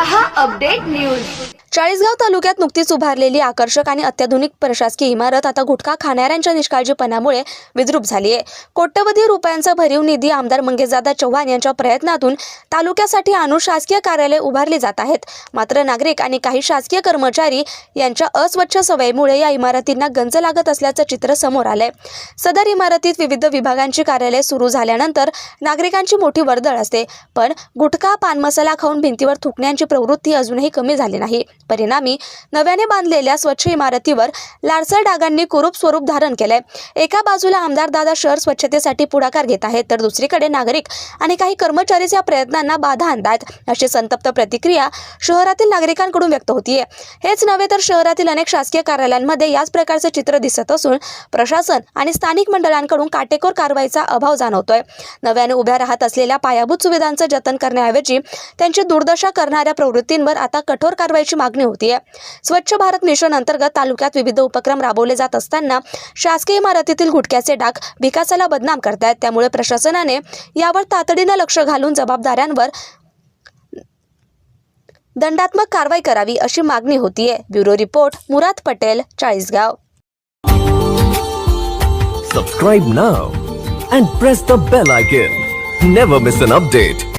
रहा update news Chalisgaon तालुक्यात नुकतीच उभारलेली आकर्षक आणि अत्याधुनिक प्रशासकीय इमारत आता गुटखा खाणाऱ्यांच्या निष्काळजीपणामुळे विद्रूप झाली आहे कोट्यवधी रुपयांचा भरीव निधी आमदार मंगेशदादा चव्हाण यांच्या प्रयत्नातून तालुक्यासाठी अनुशासकीय कार्यालय उभारली जात आहेत. मात्र नागरिक आणि काही शासकीय कर्मचारी यांच्या अस्वच्छ सवयीमुळे या इमारतींना गंज लागत असल्याचं चित्र समोर आलंय. सदर इमारतीत विविध विभागांची कार्यालय सुरू झाल्यानंतर नागरिकांची मोठी वर्दळ असते. पण गुटखा पान मसाला खाऊन भिंतीवर थुकण्याची प्रवृत्ती अजूनही कमी झाली नाही. परिणामी नव्याने बांधलेल्या स्वच्छ इमारतीवर लाडसर डागांनी कुरूप स्वरूप धारण केलंय. एका बाजूला आमदार दादा शहर स्वच्छतेसाठी पुढाकार घेत आहेत तर दुसरीकडे नागरिक आणि काही कर्मचारीच या प्रयत्नांना बाधा आणतात अशी संतप्त प्रतिक्रिया शहरातील नागरिकांकडून व्यक्त होतीये. हेच नव्हे तर शहरातील अनेक शासकीय कार्यालयांमध्ये याच प्रकारचं चित्र दिसत असून प्रशासन आणि स्थानिक मंडळांकडून काटेकोर कारवाईचा अभाव जाणवतोय. नव्याने उभ्या राहत असलेल्या पायाभूत सुविधांचं जतन करण्याऐवजी त्यांची दुर्दशा करणाऱ्या प्रवृत्तींवर आता कठोर कारवाईची मागणी होतीये स्वच्छ भारत मिशन अंतर्गत तालुक्यात विविध उपक्रम राबवले जात असताना शासकीय इमारतीतील गुटख्याचे डाग विकासाला बदनाम करतायत. त्यामुळे प्रशासनाने यावर तातडीनं लक्ष घालून जबाबदाऱ्यांवर दंडात्मक कारवाई करावी अशी मागणी होतीये. Bureau report Murad Patel Chalisgaon. Subscribe now and press the bell icon never miss an update